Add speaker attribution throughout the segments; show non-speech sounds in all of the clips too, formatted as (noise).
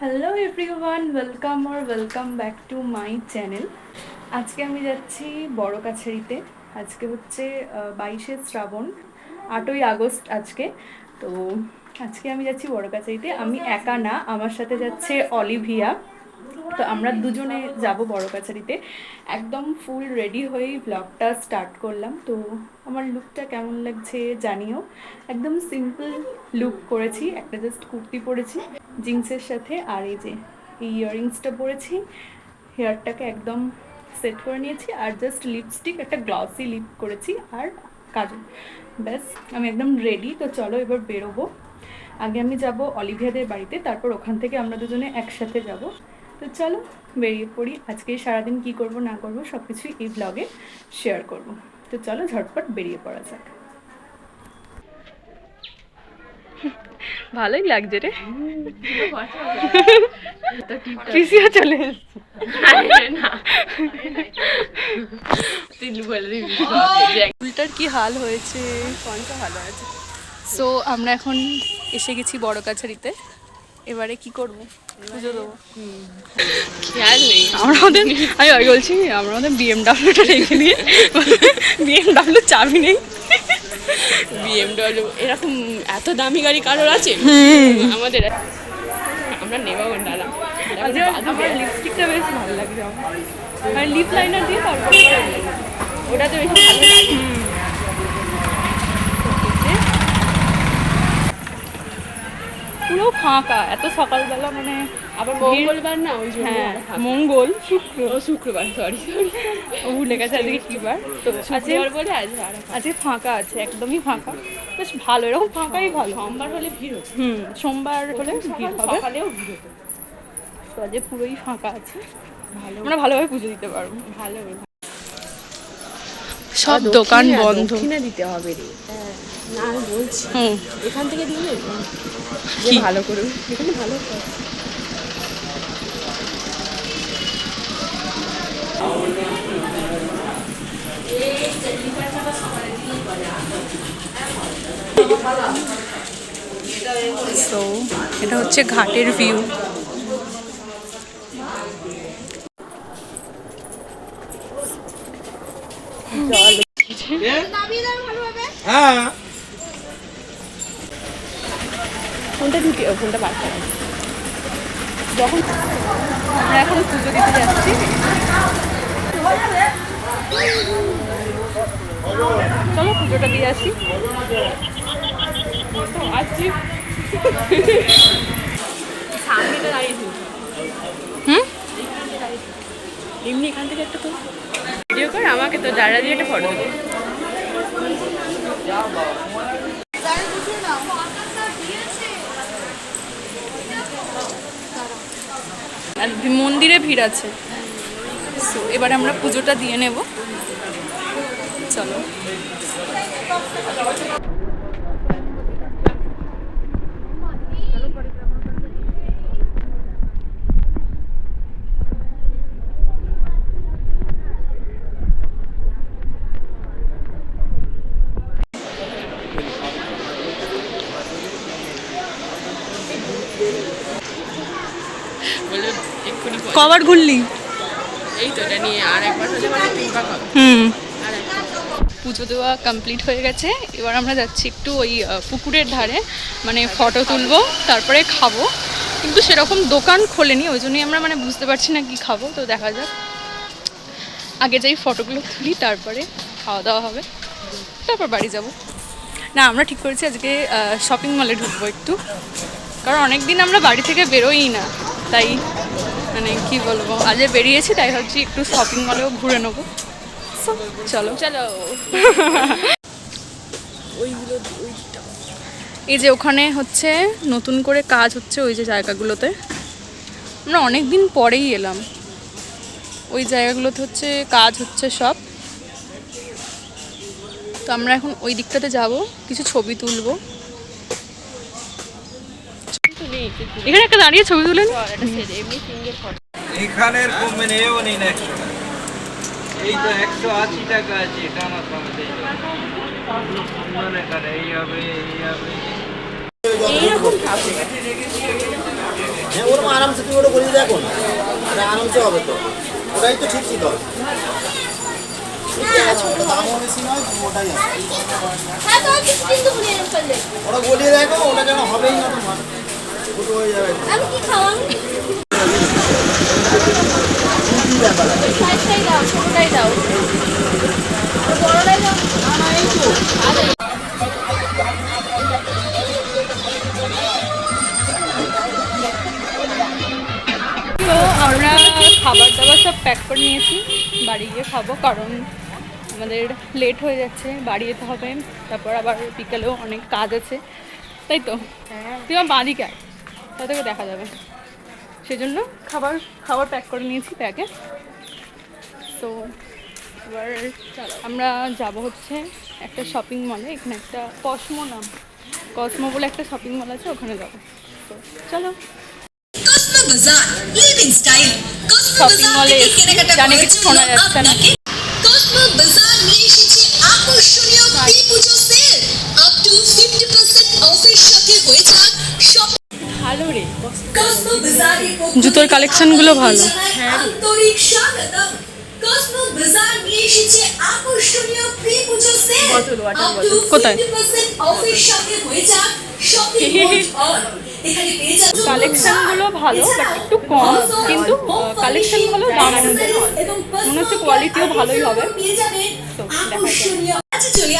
Speaker 1: Hello everyone welcome or welcome back to my channel আজকে আমি যাচ্ছি বড় কাছারিতে আজকে হচ্ছে বাইশে শ্রাবণ, আটই আগস্ট আজকে। তো আজকে আমি যাচ্ছি বড় কাছারিতে আমি একা না, আমার সাথে যাচ্ছে অলিভিয়া। তো আমরা দুজনে যাব বড় কাছারিতে। একদম ফুল রেডি হয়েই ব্লগটা স্টার্ট করলাম। তো আমার লুকটা কেমন লাগছে জানিও। একদম সিম্পল লুক করেছি, একটা জাস্ট কুর্তি পরেছি জিন্সের সাথে, আর এই যে এই ইয়াররিংসটা পরেছি হেয়ারটাকে একদম সেট করে নিয়েছি, আর জাস্ট লিপস্টিক একটা গ্লসি লিপ করেছি, আর কাজল। ব্যাস, আমি একদম রেডি তো চলো এবার বেরোবো। আগে আমি যাব অলিভিয়াদের বাড়িতে, তারপর ওখান থেকে আমরা দুজনে একসাথে যাব। তো চলো বেরিয়ে পড়ি। আজকে সারাদিন কি করব না করব সব কিছুই এই ব্লগে শেয়ার করব। তো চলো ঝটপট বেরিয়ে পড়া যাক। ভালোই লাগছে রে। পিসিও চলে ফুলটার কি হাল হয়েছে? ভালো আছে সো আমরা এখন এসে গেছি বড় কাছারিতে। এবারে কি করব? পুজো দেবো।
Speaker 2: খেয়াল নেই
Speaker 1: আমরা ওদের আমি ওই বলছি আমরা ওদের বিএমডাব্লিউটা রেখে দিয়ে বিএমডাব্লিউ চাবি নেই।
Speaker 2: বিএমডব্লিউ এরকম এত দামি গাড়ি কারোর আছে? আমাদের আমরা নেবাবো দাদা
Speaker 1: আমার লিপস্টিকটা বেশ ভালো লাগছে আমার। মানে লিপ লাইনার দিয়ে তারপর
Speaker 2: ওটা তো বেশি ভালো লাগে।
Speaker 1: পুরো ফাঁকা। এত সকালবেলা মানে
Speaker 2: আবার মঙ্গলবার না ওই
Speaker 1: হ্যাঁ মঙ্গল শুক্র।
Speaker 2: শুক্রবার সরি
Speaker 1: ও ভুলে গেছে আজকে কি বার। তো আজকে
Speaker 2: শুক্রবার বলে আজ
Speaker 1: আজকে ফাঁকা আছে একদমই ফাঁকা। বেশ ভালো এরকম ফাঁকাই ভালো।
Speaker 2: সোমবার হলে ভিড়
Speaker 1: হুম সোমবার হলে ভিড় হবে।
Speaker 2: সকালেও ভিড়
Speaker 1: তো আজকে পুরোই ফাঁকা আছে।
Speaker 2: ভালো।
Speaker 1: আমরা ভালোভাবে পুজো দিতে পারব।
Speaker 2: ভালো।
Speaker 1: সব দোকান বন্ধ
Speaker 2: দিতে হবে রে না বলছি এখান থেকে দিলে
Speaker 1: কি?
Speaker 2: ভালো করে এখানে ভালো করে।
Speaker 1: সো এটা হচ্ছে ঘাটের ভিউ
Speaker 3: হ্যাঁ।
Speaker 2: ফোনটা ঢুকে ফোনটা বার করা।
Speaker 1: যখন আমরা এখন পুজো দিতে যাচ্ছি চলো পুজোটা দিয়ে আসি।
Speaker 2: আছি সামনেটা দাঁড়িয়ে
Speaker 1: হুম?
Speaker 2: এমনি এখান থেকে একটা তো ভিডিও কর আমাকে তো দাঁড়া দিয়ে একটা ফটো
Speaker 1: আর মন্দিরে ভিড় আছে। সো এবারে আমরা পুজোটা দিয়ে নেব। চলো। কবার ঘুরলি?
Speaker 2: এই তো এটা নিয়ে আর একবার হলে মানে তিনবার
Speaker 1: হুম। পুজো দেওয়া কমপ্লিট হয়ে গেছে। এবার আমরা যাচ্ছি একটু ওই পুকুরের ধারে। মানে ফটো তুলবো তারপরে খাব। কিন্তু সেরকম দোকান খোলেনি ওই জন্যই আমরা মানে বুঝতে পারছি না কি খাব। তো দেখা যাক। আগে যাই ফটোগুলো তুলি তারপরে খাওয়া দাওয়া হবে। তারপর বাড়ি যাব। না আমরা ঠিক করেছি আজকে শপিং মলে ঢুকবো একটু। কারণ অনেক দিন আমরা বাড়ি থেকে বেরোই না। তাই মানে কি বলব আজ বেরিয়েছি তাই ভাবছি একটু শপিং মলেও ঘুরে নেব। চলো।
Speaker 2: চলো। (laughs)
Speaker 1: এই যে ওখানে হচ্ছে নতুন করে কাজ হচ্ছে ওই যে জায়গাগুলোতে। আমরা অনেক দিন পরেই এলাম। ওই জায়গাগুলোতে হচ্ছে কাজ হচ্ছে সব। তো আমরা এখন ওই দিকটাতে যাব কিছু ছবি তুলবো। এখানে একটা দাঁড়িয়ে ছবি তুলে নি।
Speaker 2: চল, এটা ছেড়ে, এমনি সিঙ্গেল ফটো
Speaker 3: এখানের কমবে না এও নেই না একশো এই তো একশো আশি টাকা আছে টানা এই হবে এই হবে।
Speaker 2: এইরকম
Speaker 4: হ্যাঁ ওরকম আরামসে তুমি ওটা বলে দেখো না আরামসে হবে তো। ওটাই তো ঠিক আছে।
Speaker 5: হ্যাঁ বলিয়ে
Speaker 4: ওরা বলিয়ে দেখো ওটা যেন হবেই না তোমার।
Speaker 5: আমি কি খাওয়াম? সাইজটাই দাও ছোটটাই দাও। বড়টাই দাও। আমার এই তো
Speaker 1: তো আমরা খাবার দাবার সব প্যাক করে নিয়েছি। বাড়ি গিয়ে খাব কারণ আমাদের লেট হয়ে যাচ্ছে বাড়ি যেতে হবে। তারপর আবার বিকেলেও অনেক কাজ আছে। তাই তো? তুই আমার বাঁদিকে আয়। তা থেকে দেখা যাবে। সেজন্য খাবার খাবার প্যাক করে নিয়েছি প্যাকে তো এবার আমরা যাব হচ্ছে একটা শপিং মলে এখানে একটা কসমো নাম। কসমো বলে একটা শপিং মল আছে ওখানে যাব। তো চলো। জানি কিছু শোনা যাচ্ছে না।
Speaker 6: আকর্ষণীয় pre Puja sell up to 50% অফের সাথে হয়ে শপ
Speaker 1: ভালো রে জুতোর কালেকশনগুলো ভালো।
Speaker 6: আন্তরিক স্বাগতম। কসমো বাজার নিয়ে এসেছে আকর্ষণীয় pre Puja sell up to
Speaker 1: কোথায়?
Speaker 6: 50% অফের সাথে হয়ে যাবেন (laughs)
Speaker 1: কালেকশনগুলো ভালো বাট একটু কম কিন্তু কালেকশন ভালো দাম মনে হচ্ছে কোয়ালিটিও ভালোই হবে।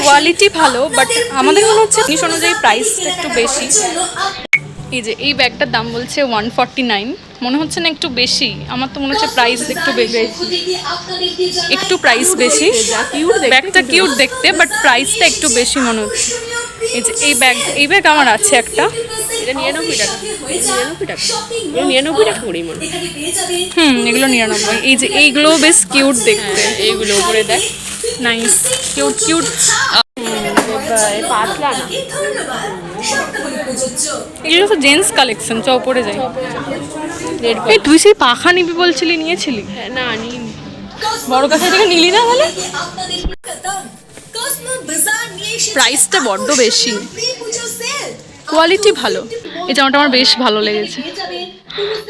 Speaker 1: কোয়ালিটি ভালো বাট আমাদের মনে হচ্ছে জিনিস অনুযায়ী প্রাইসটা একটু বেশি। এই যে এই ব্যাগটার দাম বলছে ওয়ান ফর্টি নাইন মনে হচ্ছে না একটু বেশি। আমার তো মনে হচ্ছে প্রাইস একটু বেশি। একটু প্রাইস বেশি। ব্যাগটা কিউট দেখতে বাট প্রাইসটা একটু বেশি মনে হচ্ছে। এই যে এই ব্যাগ এই ব্যাগ আমার আছে একটা।
Speaker 2: এটা নিরানব্বই টাকা। নিরানব্বই টাকা। নিরানব্বই টাকা করেই মনে
Speaker 1: হুম এগুলো নিরানব্বই। এই যে এইগুলো বেশ কিউট দেখতে।
Speaker 2: এইগুলো উপরে দেখ।
Speaker 1: নাইস কিউট কিউট
Speaker 2: পাতলা না।
Speaker 1: এগুলো তো জেন্টস কালেকশন চ উপরে যাই।
Speaker 2: রেড
Speaker 1: এই তুই সেই পাখা নিবি বলছিলি নিয়েছিলি?
Speaker 2: না নিই
Speaker 1: বড় কাছে থেকে নিলি না তাহলে?
Speaker 6: প্রাইসটা
Speaker 1: প্রাইসটা বড্ড বেশি। কোয়ালিটি ভালো। এই জামাটা আমার বেশ ভালো লেগেছে।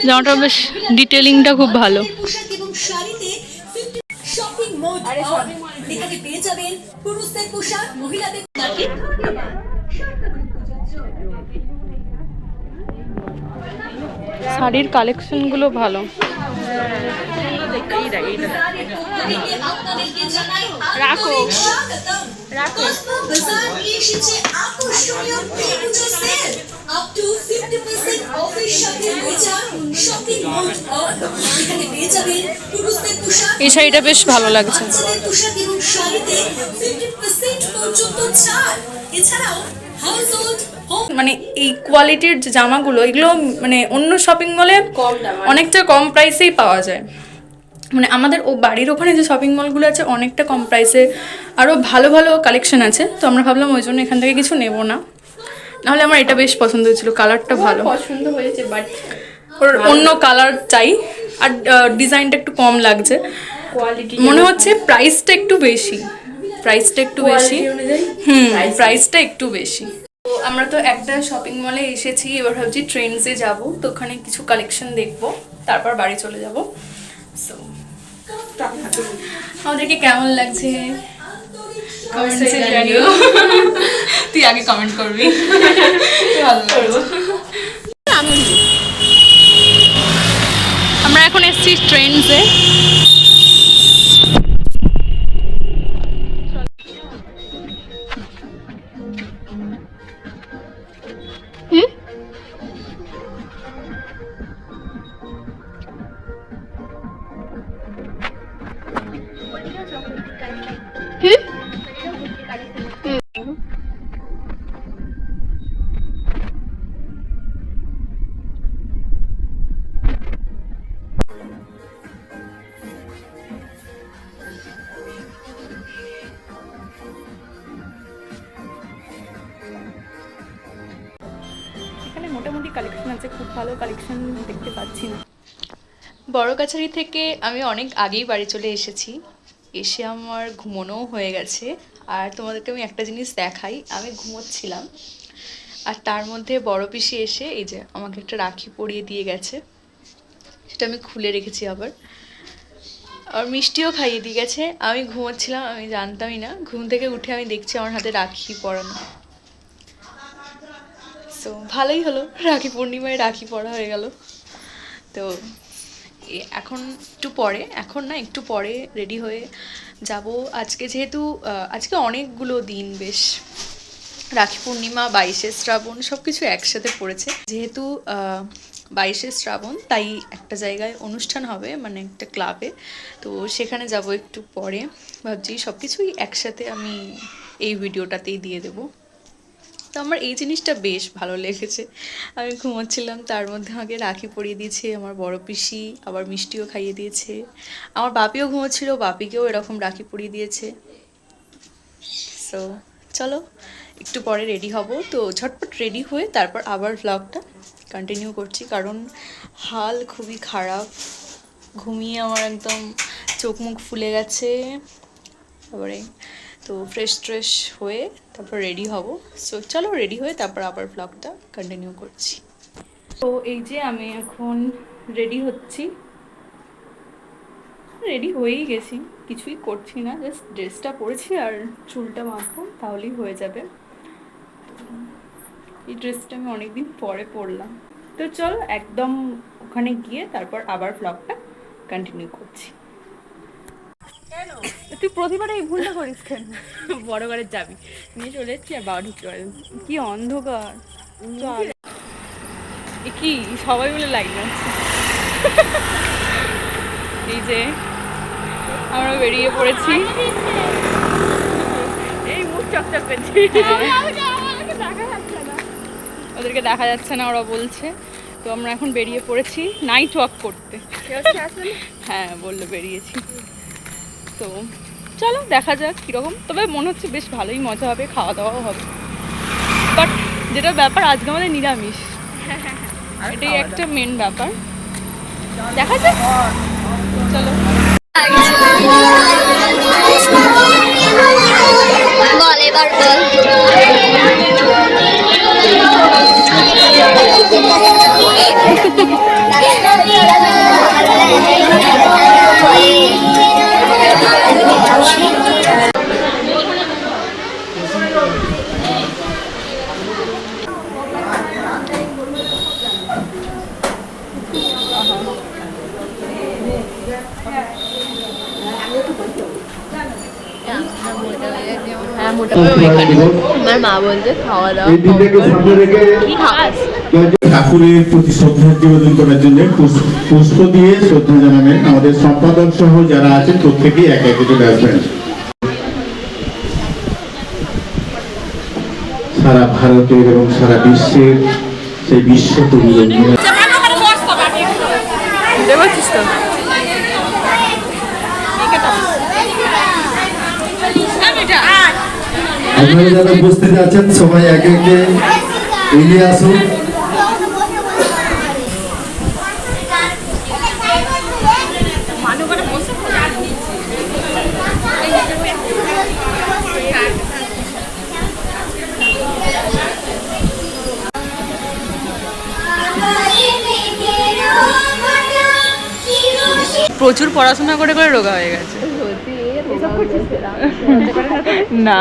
Speaker 1: জামাটা বেশ ডিটেলিংটা খুব ভালো।
Speaker 6: যাবেন পুরুষদের পোশাক মহিলাদের
Speaker 1: শাড়ির কালেকশনগুলো ভালো
Speaker 6: রাখো রাখো বাজার নিয়ে এসেছে আকর্ষণীয় প্রিপুজো সেল আপ টু 50% অফের সাথে রয়েছে শপিং মল অন পেয়ে যাবেন পুরুষদের পোশাক
Speaker 1: এই শাড়িটা বেশ ভালো লাগছে।
Speaker 6: বাচ্চাদের পোশাক এবং শাড়িতে 50% পর্যন্ত ছাড়। এছাড়াও
Speaker 1: মানে এই কোয়ালিটির যে জামাগুলো এগুলো মানে অন্য শপিং মলে অনেকটা কম প্রাইসেই পাওয়া যায়। মানে আমাদের ও বাড়ির ওখানে যে শপিং মলগুলো আছে অনেকটা কম প্রাইসে আরও ভালো ভালো কালেকশন আছে। তো আমরা ভাবলাম ওই জন্য এখান থেকে কিছু নেব না। নাহলে আমার এটা বেশ পছন্দ হয়েছিল কালারটা ভালো।
Speaker 2: পছন্দ হয়েছে বাট
Speaker 1: ওর অন্য কালার চাই। আর ডিজাইনটা একটু কম লাগছে। মনে হচ্ছে প্রাইসটা একটু বেশি। প্রাইসটা একটু বেশি। হুম প্রাইসটা একটু বেশি। তো আমরা তো একটা শপিং মলে এসেছি এবার ভাবছি ট্রেন্ডসে যাব তো ওখানে কিছু কালেকশন দেখব তারপর বাড়ি চলে যাব। সো আমাদেরকে কেমন লাগছে? কমেন্টসে জানিও। (laughs) তুই আগে কমেন্ট করবি। (laughs) ভালো লাগছে। আমরা এখন এসেছি ট্রেন্ডসে বড় কাছারি থেকে আমি অনেক আগেই বাড়ি চলে এসেছি। এসে আমার ঘুমোনোও হয়ে গেছে। আর তোমাদেরকে আমি একটা জিনিস দেখাই, আমি ঘুমোচ্ছিলাম। আর তার মধ্যে বড় পিসি এসে এই যে আমাকে একটা রাখি পরিয়ে দিয়ে গেছে। সেটা আমি খুলে রেখেছি আবার। আর মিষ্টিও খাইয়ে দিয়ে গেছে। আমি ঘুমোচ্ছিলাম, আমি জানতামই না। ঘুম থেকে উঠে আমি দেখছি আমার হাতে রাখি পরানো। সো ভালোই হলো। রাখি পূর্ণিমায় রাখি পরা হয়ে গেল। তো এখন একটু পরে, এখন না একটু পরে রেডি হয়ে যাব। আজকে যেহেতু আজকে অনেকগুলো দিন, বেশ রাখি পূর্ণিমা, বাইশে শ্রাবণ সব কিছু একসাথে পড়েছে। যেহেতু বাইশে শ্রাবণ, তাই একটা জায়গায় অনুষ্ঠান হবে মানে একটা ক্লাবে তো সেখানে যাব একটু পরে। ভাবছি সব কিছুই একসাথে আমি এই ভিডিওটাতেই দিয়ে দেবো। তো আমার এই জিনিসটা বেশ ভালো লেগেছে। আমি ঘুমোচ্ছিলাম, তার মধ্যে আমাকে রাখি পরিয়ে দিয়েছে, আমার বড় পিসি আবার মিষ্টিও খাইয়ে দিয়েছে। আমার বাপিও ঘুমোচ্ছিল, বাপিকেও এরকম রাখি পরিয়ে দিয়েছে। সো চলো, একটু পরে রেডি হব। তো ঝটপট রেডি হয়ে তারপর আবার ভ্লগটা কন্টিনিউ করছি, কারণ হাল খুবই খারাপ। ঘুমিয়ে আমার একদম চোখ মুখ ফুলে গেছে। তারপরে তো ফ্রেশ ট্রেশ হয়ে তারপর রেডি হব। সো চলো রেডি হয়ে তারপর আবার ভ্লগটা কন্টিনিউ করছি। তো এই যে আমি এখন রেডি হচ্ছি। রেডি হয়েই গেছি। কিছুই করছি না জাস্ট ড্রেসটা পরেছি আর চুলটা মাখো তাহলেই হয়ে যাবে। এই ড্রেসটা আমি অনেকদিন পরে পরলাম। তো চল একদম ওখানে গিয়ে তারপর আবার ব্লগটা কন্টিনিউ করছি। তুই প্রতিবারে এই ভুলটা করিস কেন?
Speaker 2: বড় ঘরের যাবি। নিয়ে চলে এসেছি আর বাবা ঢুকতে পারে
Speaker 1: কি অন্ধকার।
Speaker 2: কি সবাই মিলে লাইন আছে
Speaker 1: এই যে আমরা বেরিয়ে পড়েছি।
Speaker 2: এই মুখ চকচক করছে।
Speaker 1: ওদেরকে দেখা যাচ্ছে না ওরা বলছে। তো আমরা এখন বেরিয়ে পড়েছি নাইট ওয়াক করতে। হ্যাঁ বলল বেরিয়েছি। তো চলো দেখা যাক কীরকম। তবে মনে হচ্ছে বেশ ভালোই মজা হবে খাওয়া দাওয়াও হবে। বাট যেটা ব্যাপার আজকে আমাদের নিরামিষ। (laughs) এটাই একটা মেন ব্যাপার। দেখা যাক। চলো।
Speaker 5: বল এবার বল আমার মা বলছে খাওয়া দাওয়া
Speaker 7: এই দিনটাকে সামনে রেখে
Speaker 5: কি খাওয়াস
Speaker 7: ঠাকুরের প্রতি শ্রদ্ধা নিবেদন করার জন্য পুষ্প দিয়ে শ্রদ্ধা জানাবেন আমাদের সম্পাদক সহ যারা আছেন প্রত্যেকেই একে একে চলে আসবেন। সারা ভারতের এবং সারা বিশ্বের সেই বিশ্ব কবি রবীন্দ্রনাথ
Speaker 1: বুঝতে পারছিস তো
Speaker 7: আপনারা যারা উপস্থিত আছেন সবাই একে একে এগিয়ে আসুন।
Speaker 1: প্রচুর পড়াশোনা করে করে রোগা হয়ে গেছে। না।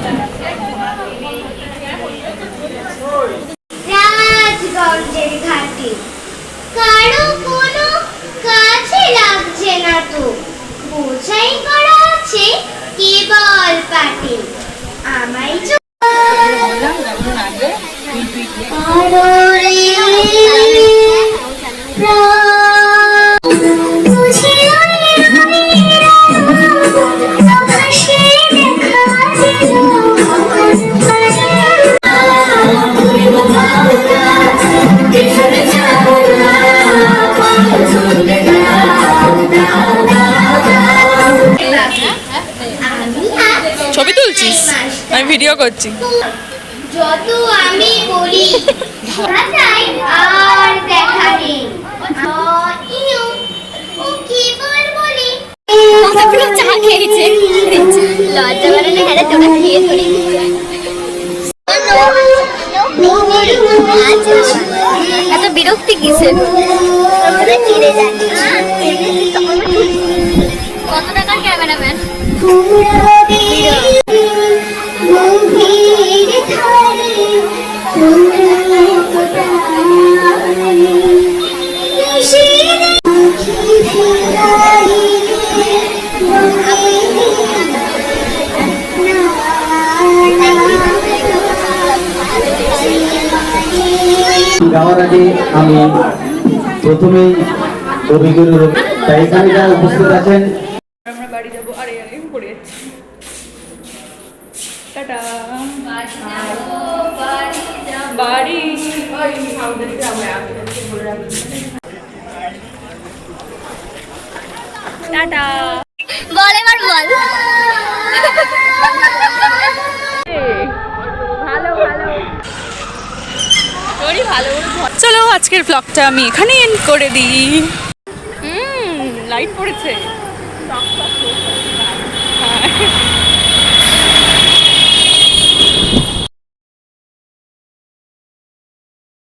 Speaker 2: করছি।
Speaker 5: যত আমি বলি আর দেখা নেই। লজ্জা হ্যাঁ তোরা খেয়ে ধরি। এত বিরক্তি কিসের? কত টাকার ক্যামেরাম্যান?
Speaker 8: যাওয়ার আগে আমি প্রথমেই কবিগুরুর তাই এখানে যারা উপস্থিত আছেন।
Speaker 1: আমরা বাড়ি যাব আরে আরে পড়ে যাচ্ছি টাটা। বাড়ি। টাটা।
Speaker 5: বল এবার বল।
Speaker 1: আজকের ব্লগটা আমি এখানেই এন্ড করে দিই। লাইট পড়েছে।